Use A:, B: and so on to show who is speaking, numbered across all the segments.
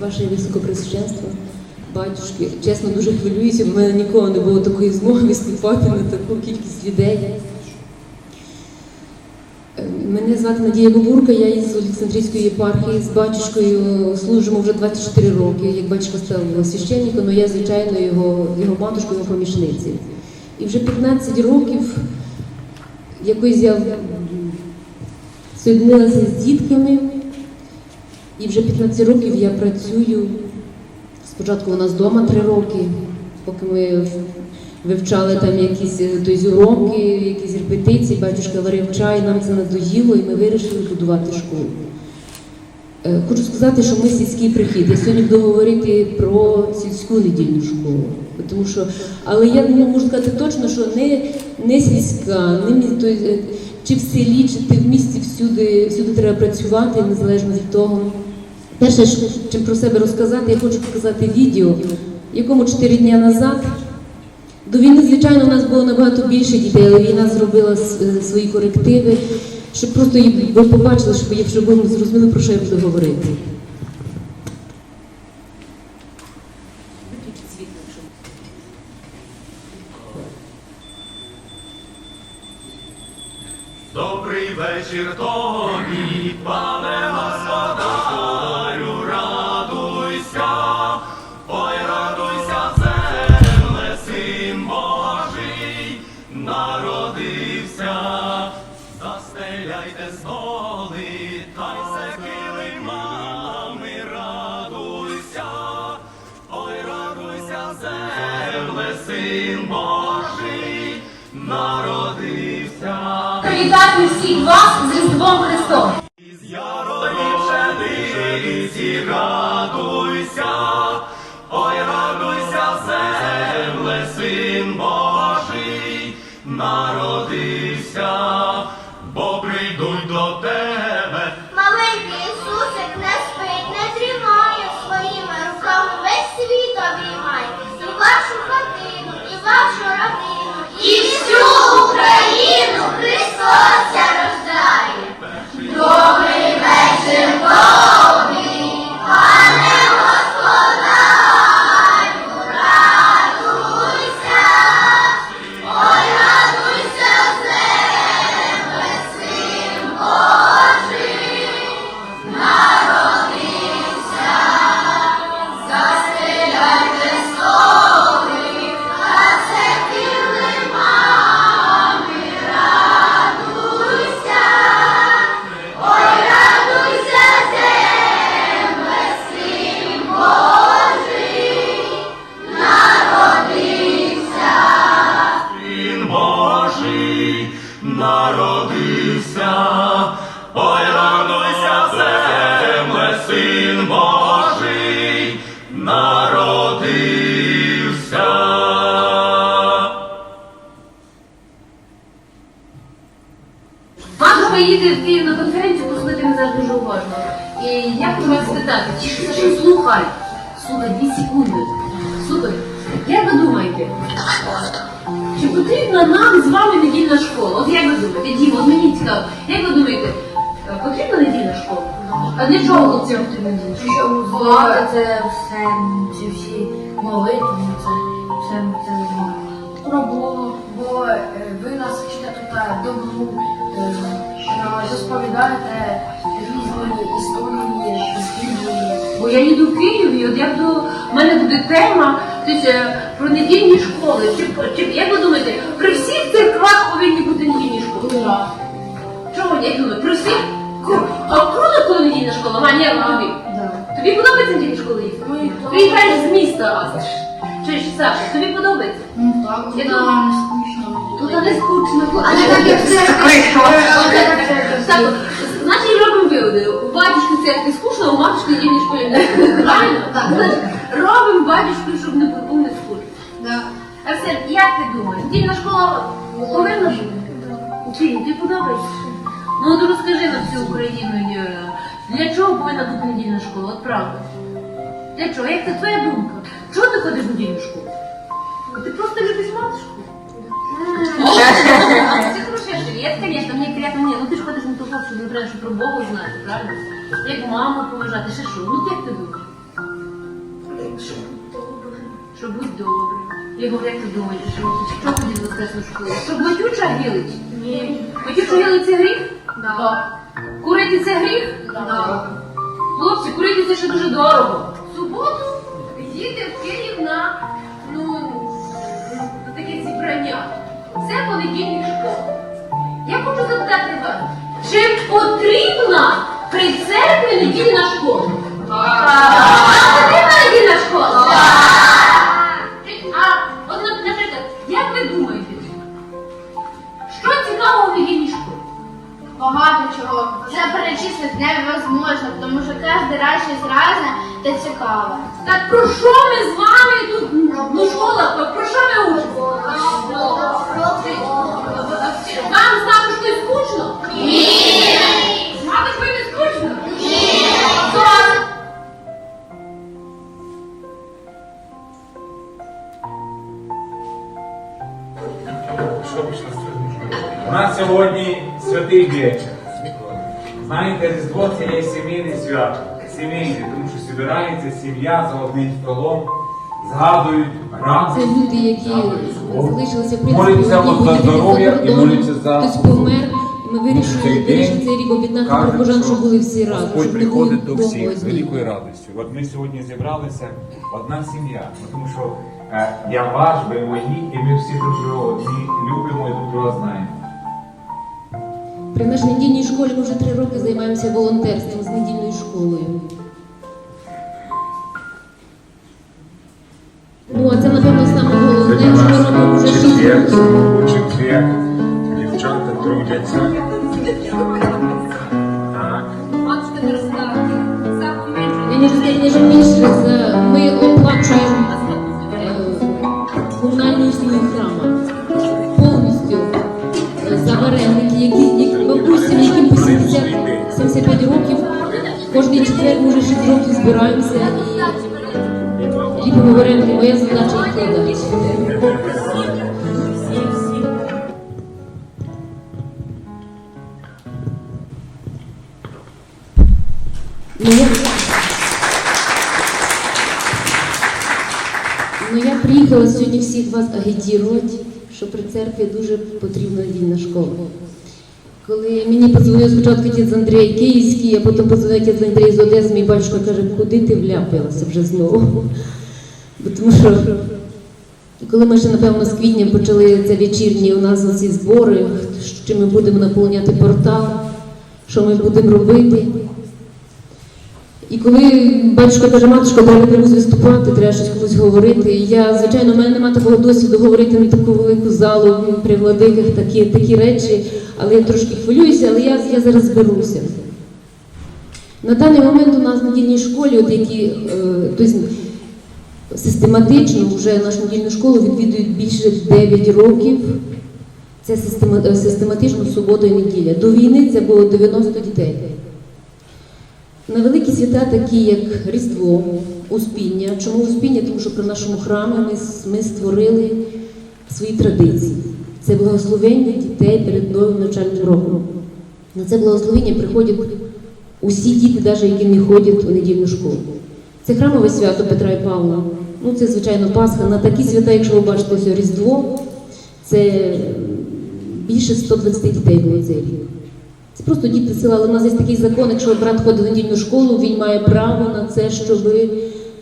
A: ваше високопресвященство, батюшки. Чесно, дуже хвилююся, в мене ніколи не було такої змоги виступати на таку кількість людей. Е, Мене звати Надія Бобурка, я із Олександрійської єпархії з батюшкою служимо вже 24 роки. Як батюшка став священником, але я, звичайно, його, його матушкою, його помічницею. І вже 15 років якось я соєднилася з дітками, і вже 15 років я працюю. Спочатку у нас вдома 3 роки, поки ми вивчали там якісь тобто, уроки, якісь репетиції, батюшка варив чай, нам це надоїло, і ми вирішили будувати школу. Е, Хочу сказати, що ми сільський прихід. Я сьогодні буду говорити про сільську недільну школу. Тому що, але я ну, можу сказати точно, що не, не сільська, не мі- то, е, чи в селі, чи ти в місті всюди, всюди треба працювати, незалежно від того. Перше, чим про себе розказати, я хочу показати відео, якому 4 дні назад. До війни, звичайно, у нас було набагато більше дітей, але війна зробила е, свої корективи, щоб просто ви побачили, щоб, якщо ви зрозуміли, про що я буду говорити.
B: Добрий вечір тобі, син Божий, народився.
C: Привітати всіх вас з Різдвом Христом!
D: Всю Україну! Христос
C: от як ви думаєте, е, потрібна недільна школа? А для чого хлопцям потрібна недільна школа?
E: Щоб це все, ці всі молитви, це все це Бога, бо е, ви нас вчите тут е, добру, розповідаєте різні історії з Біблії.
C: Бо я їду в Київ, і от як до мене буде тема тобто, про недільні школи. Чи, чи як ви думаєте, при всіх церквах повинні бути недільні школи? Чого думаєте, при всіх? А круто, коли недільна школа? Маня, як тобі? Тобі подобається недільна школа їсти?
E: Ну,
C: Приїжджаєш з міста, а чи ж Саша, тобі подобається?
E: Ну так,
C: Я думаю,
E: не скучно.
C: Тут не скучно.
E: А не так, як в церкві.
C: Так, значить робимо виводи. У батюшки в церкві скучно, а у матушки недільній школі не скучно. Правильно?
E: Так.
C: Значить, робимо батюшку, щоб не було не скучно. Арсен, як ти думаєш, недільна школа повинна бути? Чи тобі подобається? Ну от розкажи на всю Україну, е, для чого повинна бути недільна школа? От правда. Для чого? Як це твоя думка? Чого ти ходиш в недільну школу? Ти просто любиш матушку. А це хороше жиє, звісно, мені ну ти ж ходиш на ту хлопцю, не ну, треба, щоб про Бога знати, правильно? Як маму поважати, ще що? Ну як ти думаєш? Що будь добре. Я говорю, як ти думаєш, що ходить на кресну школу? Щоб матюча гілить? Ні. Матюча гілить це гріх?
E: Да.
C: Курити це гріх?
E: Да.
C: Хлопці, курити це ще дуже дорого. В суботу їде в Київ на ну, на таке зібрання. Це понедільник школи. Я хочу запитати вас, чи потрібна при церкві недільна школа? А
D: щось разне та цікаве.
C: Так про що ми з вами тут? Ну, школа, про- про що ми учимо? Вам з матушкою скучно? Ні. З матушкою не скучно? Ні.
F: У нас сьогодні святий вечір. Знаєте, Різдво це є сімейне свято. Сімейне, тому що збирається сім'я за одним столом, згадують
A: Це люди, які залишилися в
F: Моляться
A: принципі,
F: за
A: одні
F: здоров'я і моляться за-
A: хтось помер. І ми вирішили,
F: Цей день
A: цей рік об'єднати
F: Кажуть,
A: прихожан, щоб були всі разом.
F: Господь
A: щоб не було
F: приходить до
A: вдома
F: всіх з
A: одні.
F: великою радістю. От ми сьогодні зібралися одна сім'я, тому що е, я ваш, ви мої, і ми всі одні любимо і друг друга знаємо.
A: При нашій недільній школі ми вже три роки займаємося волонтерством з недільною школою. Ну, а це, напевно, саме головне, що ми робимо вже шість років.
F: четвер дівчата трудяться.
A: Я не ми оплачуємо е, комунальні услуги храма повністю е, за вареники, які, 75 років, кожний четвер, може 6 років збираємося і ліпимо вареники. Моя задача подати. Ну. Ну, я приїхала сьогодні всіх вас агітувати, що при церкві дуже потрібна недільна школа. Коли мені подзвонив спочатку отець Андрій Київський, а потім подзвонив отець Андрій з Одеси, мій батюшка каже, куди ти вляпилася вже знову? Бо Тому що коли ми ще, напевно, з квітня почали це вечірні у нас ці збори, що ми будемо наповняти портал, що ми будемо робити. І коли батюшка каже, матушка, треба комусь виступати, треба щось комусь говорити. Я, звичайно, в мене немає такого досвіду говорити на таку велику залу при владиках такі, такі речі, але я трошки хвилююся, але я, я зараз зберуся. На даний момент у нас в недільній школі, от які е, тобто, систематично вже нашу недільну школу відвідують більше 9 років. Це е, систематично субота і неділя. До війни це було 90 дітей. На великі свята, такі як Різдво, Успіння. Чому Успіння? Тому що при нашому храмі ми, ми створили свої традиції. Це благословення дітей перед новим навчальним роком. На це благословення приходять усі діти, навіть які не ходять у недільну школу. Це храмове свято Петра і Павла. Ну, це, звичайно, Пасха. На такі свята, якщо ви бачите ось Різдво, це більше 120 дітей було цей рік. Це просто діти села, але в нас є такий закон, якщо брат ходить в недільну школу, він має право на це, щоб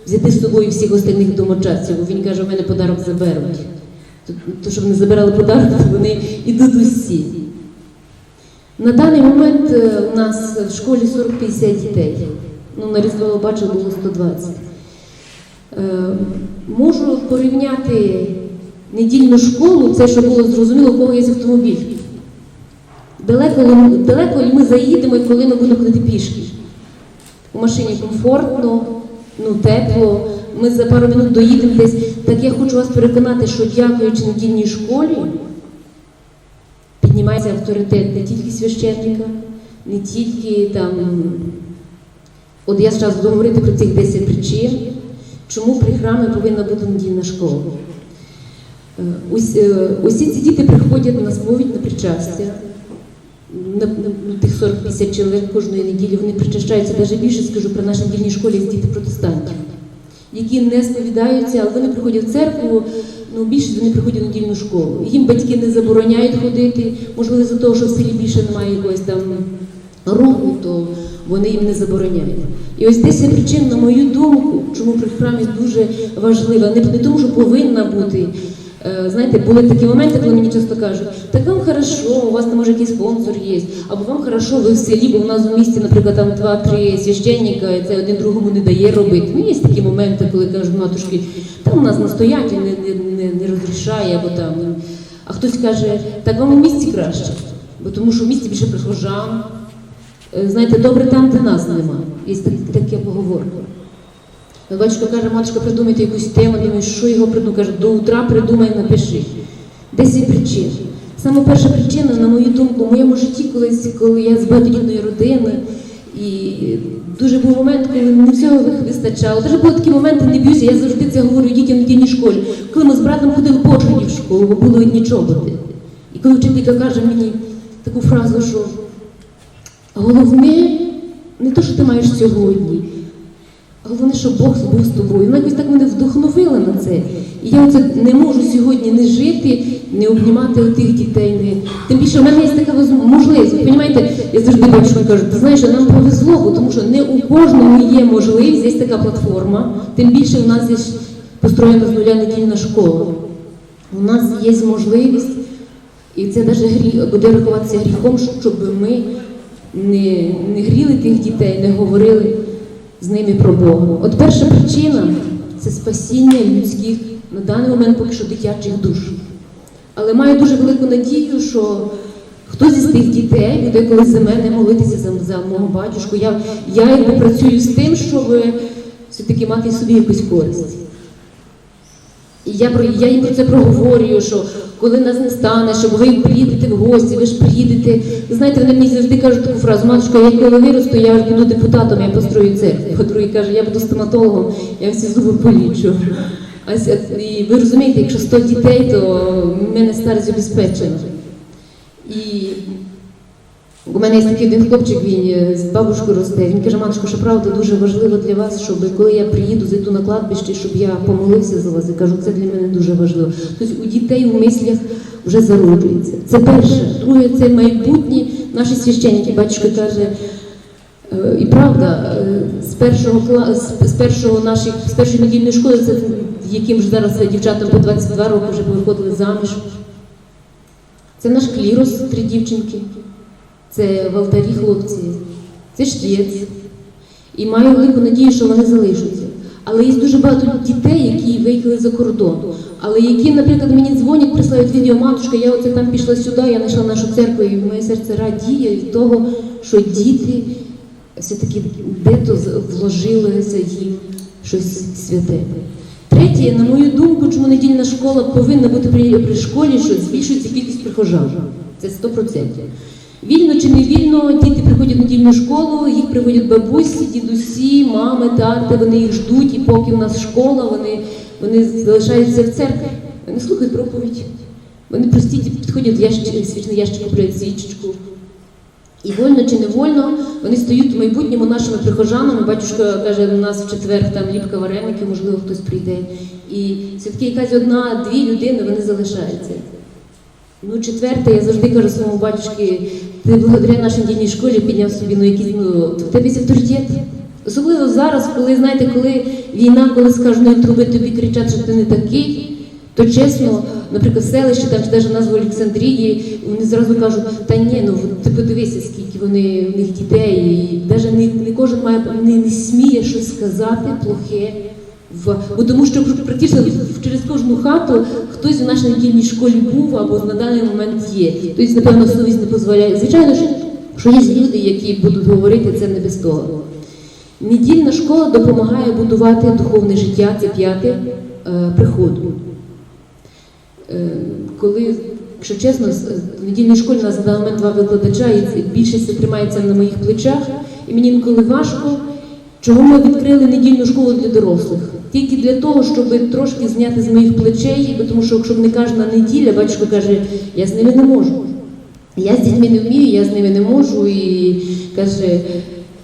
A: взяти з собою всіх остальних домочадців. Він каже, у мене подарок заберуть. То, то щоб не забирали подарок, то вони йдуть усі. На даний момент е, у нас в школі 40-50 дітей. Ну, на Різдво я бачив, було 120. Е, можу порівняти недільну школу, це щоб було зрозуміло, у кого є автомобіль. Далеко, далеко ми заїдемо, і коли ми будемо ходити пішки. У машині комфортно, ну тепло. Ми за пару минут доїдемо десь. Так я хочу вас переконати, що дякуючи недільній школі, піднімається авторитет не тільки священника, не тільки там. От я зараз буду говорити про цих 10 причин, чому при храмі повинна бути недільна школа. Е, Усі, е, ці діти приходять на сповідь на причастя. На, на, ну, тих 40-50 чоловік кожної неділі вони причащаються. Навіть більше скажу про нашій недільній школі є діти протестантів. Які не сповідаються, але вони приходять в церкву, ну більше вони приходять в недільну школу. Їм батьки не забороняють ходити, можливо, за того, що в селі більше немає якогось там руху, то вони їм не забороняють. І ось десь є причин, на мою думку, чому при храмі дуже важлива, не, тому, що повинна бути. Е, Знаєте, були такі моменти, коли мені часто кажуть, так вам хорошо, у вас там може якийсь спонсор є, або вам хорошо, ви в селі, бо у нас у місті, наприклад, там два-три священника, і це один другому не дає робити. Ну, є такі моменти, коли кажуть, матушки, там у нас настоятель не, не, не, не розрішає, або там. ну». А хтось каже, так вам у місті краще, бо тому що в місті більше прихожан. Е, Знаєте, добре там, де нас нема. Є таке поговорка. Батюшка каже, матушка, придумайте якусь тему, думаю, що його придумати. Каже, до утра придумай, напиши. Десь є причина. Саме перша причина, на мою думку, в моєму житті, колись, коли я з багатодітної родини, і дуже був момент, коли не всього вистачало. Дуже були такі моменти, не б'юся, я завжди це говорю дітям в недільній школі. Коли ми з братом ходили по в школу, бо були одні чоботи. І коли вчителька каже мені таку фразу, що головне не те, що ти маєш сьогодні, головне, щоб Бог був з тобою. Вона якось так мене вдохновила на це. І я оце не можу сьогодні не жити, не обнімати отих дітей. Не... Тим більше в мене є така можливість. Ви розумієте, я завжди бачу, кажу, ти знаєш, нам повезло, тому що не у кожного є можливість, є така платформа. Тим більше у нас є построєна з нуля недільна школа. У нас є можливість, і це навіть буде рахуватися гріхом, щоб ми не, не гріли тих дітей, не говорили з ними про Бога. От перша причина це спасіння людських на даний момент поки що дитячих душ. Але маю дуже велику надію, що хтось із тих дітей буде колись за мене молитися за, за мого батюшку. Я, я якби працюю з тим, щоб все-таки мати собі якусь користь. І я, про- я їм про це проговорюю, що коли нас не стане, що ви приїдете в гості, ви ж приїдете. Знаєте, вони мені завжди кажуть таку фразу, матушка, я коли виросту, я буду депутатом, я построю церкву. Другий каже, я буду стоматологом, я всі зуби полічу. А і ви розумієте, якщо 100 дітей, то в мене старість забезпечена. І у мене є такий один хлопчик, він е, з бабушкою росте. Він каже, матушко, що правда дуже важливо для вас, щоб коли я приїду, зайду на кладбище, щоб я помолився за вас. Я кажу, це для мене дуже важливо. Тобто у дітей у мислях вже зароджується. Це перше. Друге, це майбутнє наші священники. Батюшка каже, е, і правда, е, з першого кла- з- першого наших з першої недільної школи, це яким ж зараз дівчатам по 22 роки вже виходили заміж. Це наш клірос, три дівчинки. Це в алтарі хлопці, це штєць. І маю велику надію, що вони залишаться. Але є дуже багато дітей, які виїхали за кордон. Але які, наприклад, мені дзвонять, присилають відео, матушка, я оце там пішла сюди, я знайшла нашу церкву, і моє серце радіє від того, що діти все-таки де-то вложилося їм щось святе. Третє, на мою думку, чому недільна школа повинна бути при школі, що збільшується кількість прихожан. Це 100%. Вільно чи не вільно, діти приходять в недільну школу, їх приводять бабусі, дідусі, мами, тати, вони їх ждуть, і поки в нас школа, вони, вони залишаються в церкві. Вони слухають проповідь. Вони прості підходять ящик, свічний ящик, купують свічечку. І вольно чи не вольно, вони стають в майбутньому нашими прихожанами. Батюшка каже, у нас в четвер там ліпка вареники, можливо, хтось прийде. І все-таки якась одна-дві людини вони залишаються. Ну, четверте, я завжди кажу своєму батюшки, ти благодаря нашій дільній школі підняв собі ну, якісь, ну, в тебе є авторитет. Особливо зараз, коли знаєте, коли війна, коли з кожної труби тобі кричать, що ти не такий, то чесно, наприклад, в селищі там чи навіть назву Олександрії, вони зразу кажуть, та ні, ну ти подивися, скільки вони в них дітей, і навіть не, не кожен має не, не сміє щось сказати плохе. Бо тому що практично через кожну хату хтось у нашій недільній школі був або на даний момент є. Тобто, напевно, совість не дозволяє. Звичайно, що, є люди, які будуть говорити це не без того. Недільна школа допомагає будувати духовне життя, це п'яте е, приходу. Е, коли, якщо чесно, з- в недільній школі у нас на момент два викладача, і більшість тримається на моїх плечах, і мені інколи важко. Чого ми відкрили недільну школу для дорослих? Тільки для того, щоб трошки зняти з моїх плечей, тому що якщо не кожна неділя, батюшка каже, я з ними не можу. Я з дітьми не вмію, я з ними не можу. І каже,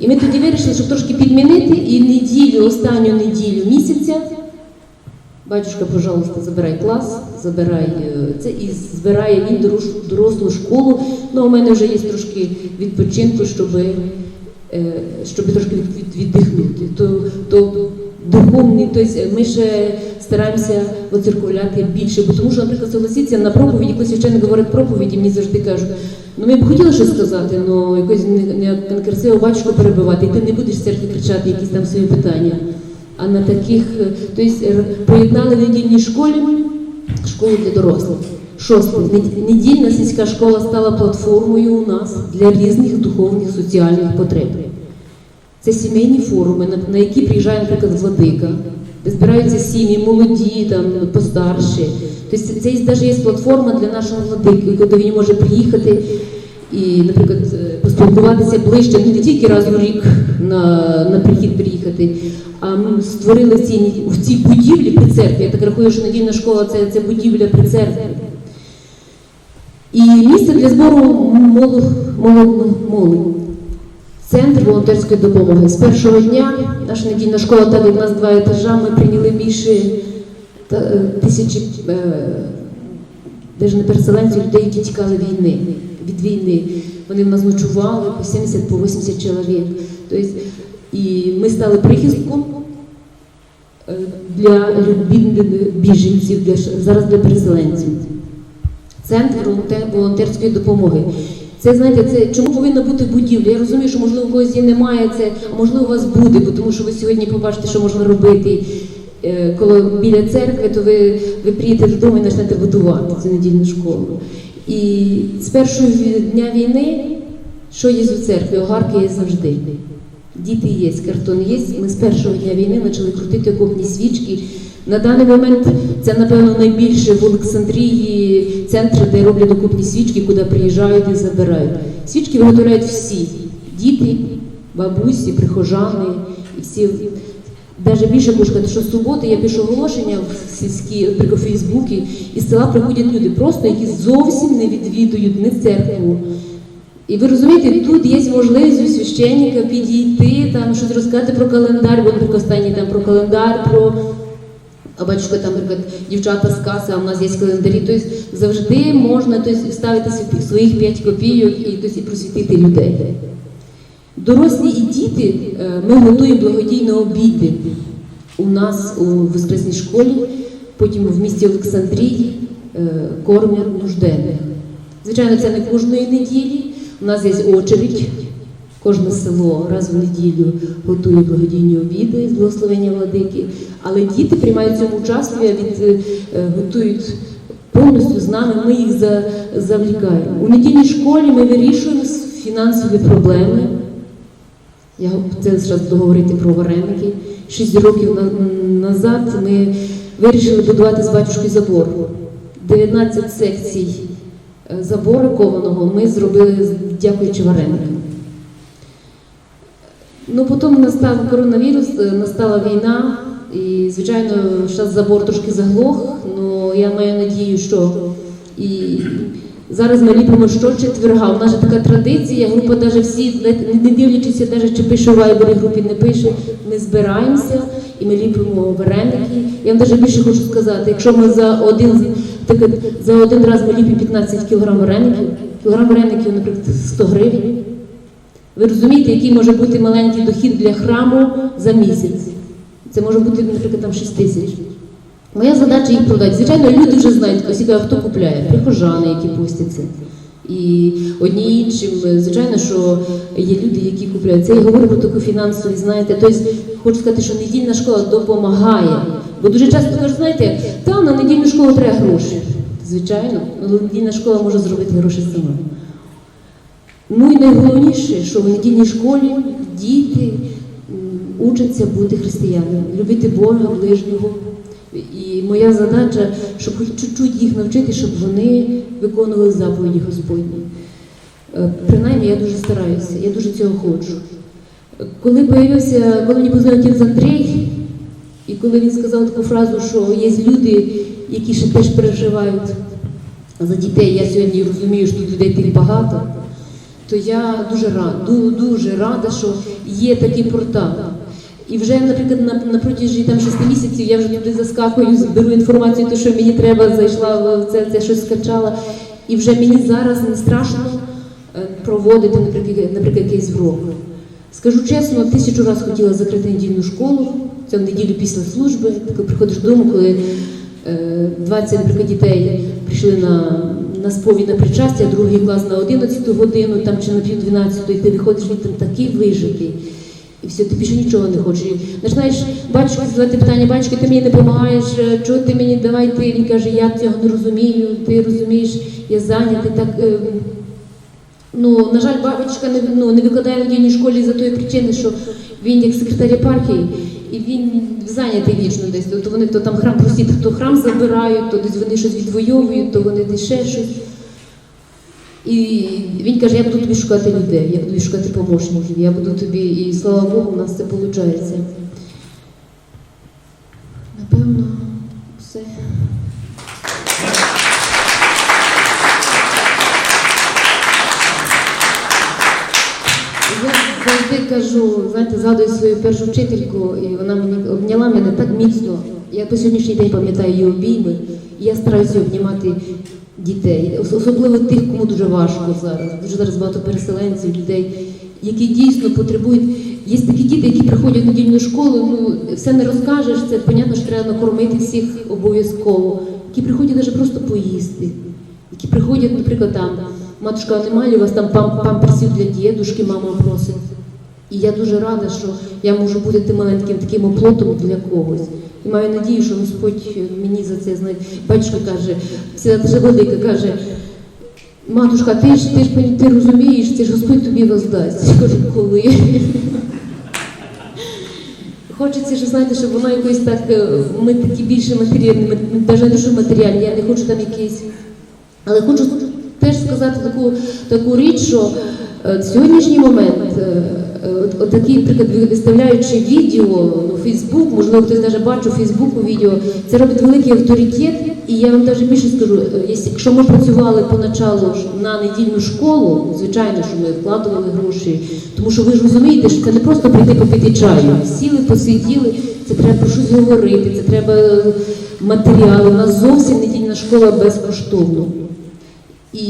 A: І ми тоді вирішили, щоб трошки підмінити і неділю, останню неділю місяця. Батюшка, пожалуйста, забирай клас, забирай е, це і збирає він дорослу школу. Ну, у мене вже є трошки відпочинку, щоб, щоб трошки від, від, віддихнути. То, то духовний, тобто ми ще стараємося оциркуляти більше, бо тому що, наприклад, согласіться на проповіді, коли священник говорить проповіді, мені завжди кажуть, ну ми б хотіли щось сказати, але якось не, некрасиво батюшку перебивати, і ти не будеш в церкві кричати якісь там свої питання. А на таких, тобто поєднали в недільній школі школу для дорослих. Шосте. Недільна сільська школа стала платформою у нас для різних духовних соціальних потреб. Це сімейні форуми, на, які приїжджає, наприклад, владика, де збираються сім'ї, молоді, там, постарші. Тобто це, навіть є платформа для нашого владики, куди він може приїхати і, наприклад, е, поспілкуватися ближче, ну, не тільки раз у рік на, на прихід приїхати, а ми створили в цій, в цій будівлі при церкві. Я так рахую, що недільна школа це, це будівля при церкві. І місце для збору молод, молод, молоді. Центр волонтерської допомоги. З першого дня наша недільна школа, так як нас два етажа, ми прийняли більше е, тисячі е, переселенців, людей, які тікали війни, від війни. Вони в нас ночували по 70 по 80 чоловік. Тобто, і ми стали прихистком е, для біженців, для, зараз для переселенців. Центр волонтерської допомоги. Це знаєте, це чому повинна бути будівля? Я розумію, що можливо у когось її немає, це а можливо у вас буде, бо тому що ви сьогодні побачите, що можна робити. Е, Коли біля церкви, то ви, ви приїдете додому і почнете будувати цю недільну школу. І з першого дня війни, що є у церкві? Огарки є завжди. Діти є, картон є. Ми з першого дня війни почали крутити окопні свічки. На даний момент це, напевно, найбільше в Олександрії центр, де роблять окопні свічки, куди приїжджають і забирають. Свічки виготовляють всі діти, бабусі, прихожани і всі. Навіть більше можу сказати, що суботи я пишу оголошення в сільські у Фейсбуці, і з села приходять люди, просто які зовсім не відвідують не церкву. І ви розумієте, тут є можливість у священника підійти, там щось розказати про календар, бо, останній там про календар, про а батюшка там, наприклад, дівчата з каси, а в нас є календарі. Тобто завжди можна тобто, вставити своїх 5 копійок і, тобто, просвітити людей. Дорослі і діти е, ми готуємо благодійні обіди у нас у воскресній школі, потім в місті Олександрії е, кормять нужденних. Звичайно, це не кожної неділі. У нас є очередь. Кожне село раз в неділю готує благодійні обіди з благословення владики, але діти приймають цьому участь, від, е, готують повністю з нами, ми їх за, завлікаємо. У недільній школі ми вирішуємо фінансові проблеми. Я це зараз буду говорити про вареники. Шість років на- назад ми вирішили будувати з батюшкою забор. 19 секцій е, забору кованого ми зробили дякуючи вареникам. Ну, потім настав коронавірус, е, настала війна, і, звичайно, зараз забор трошки заглох, але я маю надію, що і зараз ми ліпимо щочетверга. У нас же така традиція, група навіть всі, не- дивлячися, навіть чи пише в вайбері групі, не пише, ми збираємося і ми ліпимо вареники. Я вам навіть більше хочу сказати, якщо ми за один, так, за один раз ми ліпимо 15 кг вареників, кілограм вареників, наприклад, 100 гривень. Ви розумієте, який може бути маленький дохід для храму за місяць? Це може бути, наприклад, там 6 тисяч. Моя задача їх продати. Звичайно, люди вже знають, ось хто купляє, прихожани, які постяться. І одні іншим, звичайно, що є люди, які купляють. Це я говорю про таку фінансову, знаєте. Тобто, хочу сказати, що недільна школа допомагає. Бо дуже часто кажуть, знаєте, та на недільну школу треба гроші. Звичайно, але недільна школа може зробити гроші сама. Ну і найголовніше, що в недільній школі діти учаться бути християнами, любити Бога, ближнього. І моя задача, щоб хоч чуть-чуть їх навчити, щоб вони виконували заповіді Господні. Е, Принаймні, я дуже стараюся, я дуже цього хочу. Коли появився, коли мені позвонив отець Андрій, і коли він сказав таку фразу, що є люди, які ще теж переживають за дітей, я сьогодні розумію, що тут людей тих багато. То я дуже рада, дуже рада, що є такий портал. І вже, наприклад, на, на протязі там шести місяців я вже туди заскакую, зберу інформацію, то що мені треба, зайшла в це, це щось скачала. І вже мені зараз не страшно е, проводити, наприклад, наприклад, якийсь урок. Скажу чесно, тисячу разів хотіла закрити недільну школу. Це в неділю після служби. Коли приходиш додому, коли е, 20 наприклад, дітей прийшли на, на сповідь на причастя, другий клас на 11 годину, там чи на пів 12, і ти виходиш він там такий вижитий. І все, ти більше нічого не хочеш. Починаєш батько задавати питання, батько, ти мені не допомагаєш, е, чого ти мені давай ти? Він каже, я цього не розумію, ти розумієш, я зайнятий так. е, Ну, на жаль, батюшка не, ну, не викладає в недільній школі за тої причини, що він як секретар єпархії, і він зайнятий вічно десь. То вони то там храм просить, то храм забирають, то десь вони щось відвоюють, то вони десь ще щось. І він каже, я буду тобі шукати людей, я буду шукати помощників, я буду тобі, і слава Богу, у нас це виходить. Напевно, кажу, знаєте, згадую свою першу вчительку, і вона мені обняла мене так міцно. Я по сьогоднішній день пам'ятаю її обійми, і я стараюся обнімати дітей, особливо тих, кому дуже важко зараз. Дуже зараз багато переселенців, людей, які дійсно потребують. Є такі діти, які приходять в недільну школу, ну все не розкажеш, це понятно, що треба накормити всіх обов'язково, які приходять навіть просто поїсти які приходять, наприклад, там, матушка, немає у вас там пам памперсів для дідушки, мама просить. І я дуже рада, що я можу бути тим маленьким таким оплотом для когось. І маю надію, що Господь мені за це знає. Батюшка каже, свята Владика каже, матушка, ти ж ти ж ти розумієш, це ж Господь тобі воздасть. Я кажу, коли? Хочеться, що знаєте, щоб воно якось так, е, ми такі більше матеріальні, навіть не дуже матеріальні, я не хочу там якісь. Але хочу теж сказати таку, таку річ, що е, в сьогоднішній момент, е, е, от, от приклад, виставляючи відео, ну, Фейсбук, можливо, хтось навіть бачив у Фейсбуку відео, це робить великий авторитет. І я вам навіть більше скажу, е, якщо- ми працювали поначалу на недільну школу, звичайно, що ми вкладували гроші, тому що ви ж розумієте, що це не просто прийти попити чаю. Сіли, посиділи, це треба про щось говорити, це треба е, матеріали. У нас зовсім недільна школа безкоштовно. І,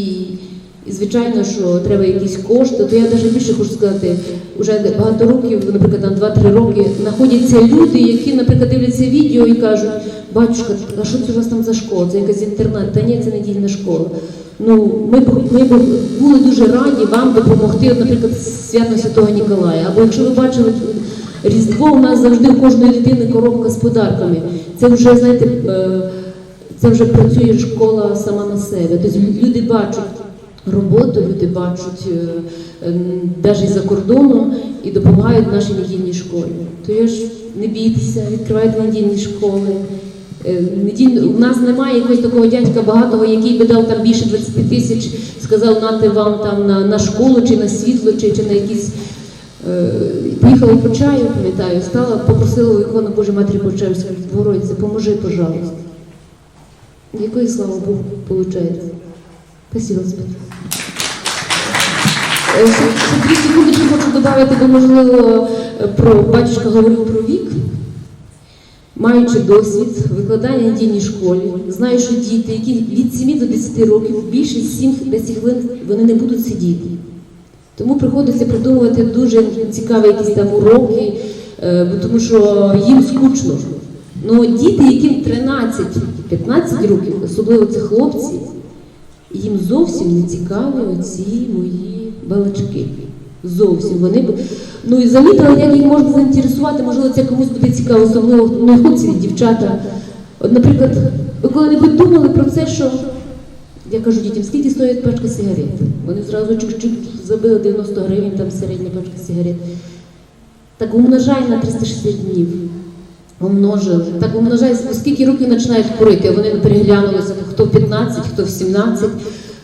A: і звичайно, що треба якісь кошти, то я навіть більше хочу сказати, вже багато років, наприклад, там 2-3 роки, знаходяться люди, які, наприклад, дивляться відео і кажуть, батюшка, а що це у вас там за школа? Це якась інтернат, та ні, це недільна школа. Ну, ми б ми б були дуже раді вам допомогти, от, наприклад, свято Святого Ніколая. Або якщо ви бачили Різдво, у нас завжди у кожної дитини коробка з подарками. Це вже, знаєте, е, це вже працює школа сама на себе. Тобто люди бачать роботу, люди бачать навіть за кордоном і допомагають нашій недільній школі. То я ж не бійтеся, відкривайте недільні школи. Е, У нас немає якогось такого дядька багатого, який би дав там більше 20 тисяч, сказав нати вам там на, на школу чи на світло, чи, чи на якісь. Е, Поїхала по чаю, пам'ятаю, стала, попросила у ікону Божої Матері Почаївської, Богородице, поможи, пожалуйста. Якої, слава Богу, виходить. Спасибо, Господи. Е, Ще дві секундочки хочу додати, бо можливо е, про батюшка говорив про вік. Маючи досвід викладання в недільній школі, знаю, що діти, які від 7 до 10 років, більше 7-10 хвилин вони не будуть сидіти. Тому приходиться придумувати дуже цікаві якісь там уроки, е, тому що їм скучно. Ну, діти, яким 13-15 років, особливо це хлопці, їм зовсім не цікаві оці мої балачки. Зовсім вони. Ну і замітила, як їх можна заінтересувати, можливо, це комусь буде цікаво, особливо ну, хлопці, дівчата. От, наприклад, ви коли-небудь думали про це, що я кажу дітям, скільки стоїть пачка сигарет? Вони зразу чик-чик забили 90 гривень, там середня пачка сигарет. Так умножай на 360 днів. Умножили. Так умножай, скільки років починають курити, вони переглянулися, хто в 15, хто в 17,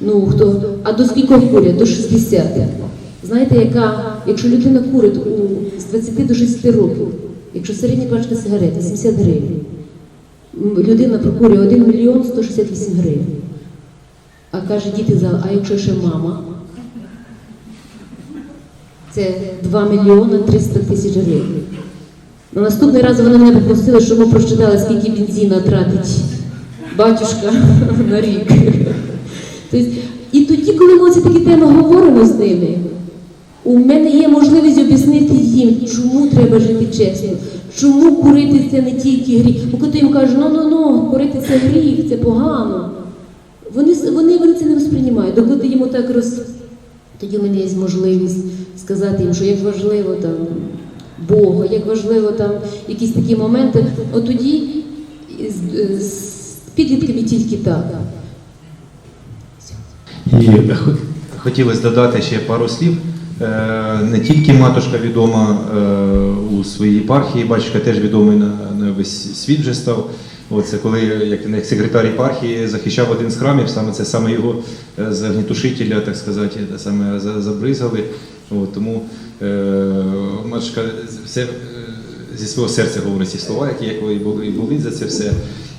A: ну хто. А до скільки курять? До 60. Знаєте, яка, якщо людина курить у, з 20 до 60 років, якщо середня пачка сигарет 70 гривень, людина прокурює 1 мільйон 168 гривень. А каже діти зал, а якщо ще мама? Це 2 мільйони 300 тисяч гривень. На наступний раз вони мене попросили, щоб ми прочитали, скільки бензина тратить батюшка на рік. Тобто, і тоді, коли ми ці такі теми говоримо з ними, у мене є можливість об'яснити їм, чому треба жити чесно, чому курити це не тільки гріх. Бо коли ти їм кажеш, ну ну ну, курити це гріх, це погано. Вони, вони, вони це не сприймають. Доки ти йому так роз... Тоді в мене є можливість сказати їм, що як важливо там Бога, як важливо там якісь такі моменти. От тоді з, з підлітками тільки так.
G: І хо- хотілося додати ще пару слів. Е, Не тільки матушка відома е, у своїй єпархії, батюшка теж відомий на, весь світ вже став. От це коли як, секретар єпархії захищав один з храмів, саме це саме його е, з огнітушителя, так сказати, саме за- забризгали. От, тому е, матушка все зі свого серця говорить ці слова, які як і були за це все.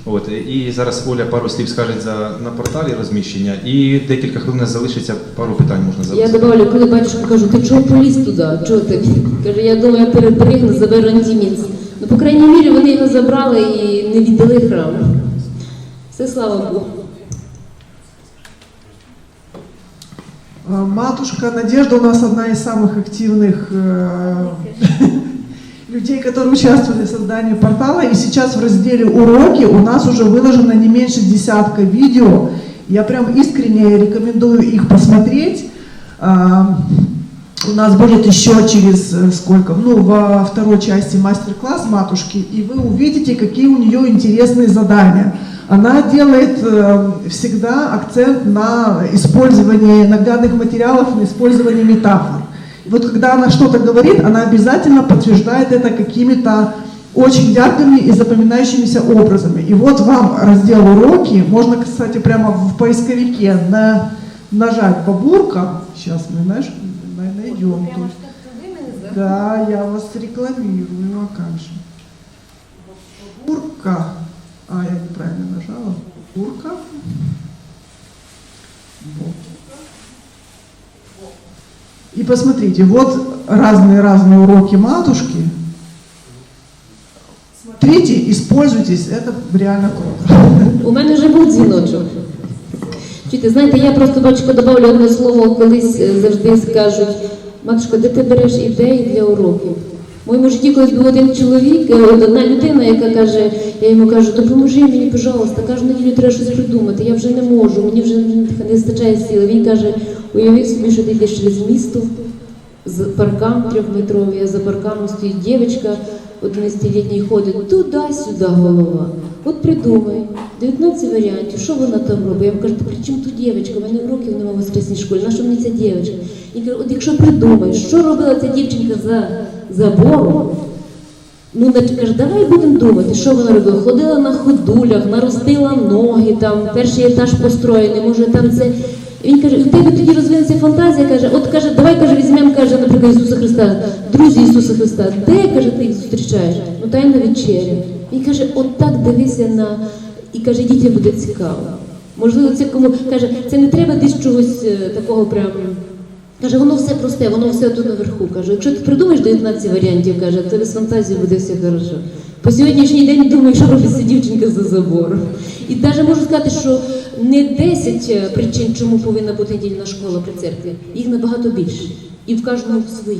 G: От і зараз Оля пару слів скаже за на порталі розміщення, і декілька хвилин у нас залишиться пару питань можна
A: Я
G: задати.
A: добавлю, коли батюшка кажу, ти чого поліз туди? Чого ти? Каже, я думаю, я перепригну, заберу антиміц. Ну, по крайній мірі, вони його забрали і не віддали храм. Все слава Богу.
H: А, Матушка Надежда у нас одна из самых активных э, людей, которые участвовали в создании портала. И сейчас в разделе «Уроки» у нас уже выложено не меньше десятка видео. Я прям искренне рекомендую их посмотреть. А, У нас будет еще через э, сколько? Ну, во второй части мастер-класс матушки, и вы увидите, какие у нее интересные задания. Она делает э, всегда акцент на использовании наглядных материалов, на использовании метафор. И вот когда она что-то говорит, она обязательно подтверждает это какими-то очень яркими и запоминающимися образами. И вот вам раздел уроки, можно, кстати, прямо в поисковике на, нажать бабурка. Сейчас мы знаешь, мы найдем тут. Да, я вас рекламирую, а как же. Бабурка. А, я неправильно нажала. Бабурка. Вот. И посмотрите, вот разные-разные уроки матушки. Смотрите, используйтесь, это реально круто.
A: У мене вже був дзвіночок. Чуєте, знаєте, я просто батюшко добавлю одне слово, колись е, завжди скажуть, матушко, де ти береш ідеї для уроків? Моєму житті колись був один чоловік, е, одна людина, яка каже, я йому кажу, допоможи мені, пожалуйста, кожну неділю треба щось придумати, я вже не можу, мені вже не вистачає сили. Він каже, уяви собі, що ти йдеш через місто, з паркан трьохметровий, а за парканом стоїть дівчинка 11-літній ходить туди-сюди голова. От придумай, 19 варіантів, що вона там робить. Я кажу, при чому тут дівчинка? У мене уроків немає в воскресній школі, на що мені ця дівчинка? Він каже, от якщо придумаєш, що робила ця дівчинка за забором, Ну, на- каже, давай будемо думати, що вона робила. Ходила на ходулях, наростила ноги, там перший етаж построєний, може там це. Він каже, у тебе тоді розвинеться фантазія, каже, от каже, давай каже, візьмемо, каже, наприклад, Ісуса Христа, друзі Ісуса Христа, де каже, ти їх зустрічаєш? Ну тайна вечеря. Він каже, от так дивися на і каже, дітям буде цікаво. Можливо, це кому каже, це не треба десь чогось е, такого прямо. Каже, воно все просте, воно все тут наверху. Каже, якщо ти придумаєш 19 варіантів, каже, то без фантазії буде все хорошо. По сьогоднішній день думаю, що робить ця дівчинка за забором. І навіть можу сказати, що не 10 причин, чому повинна бути недільна школа при церкві, їх набагато більше. І в кожному свої.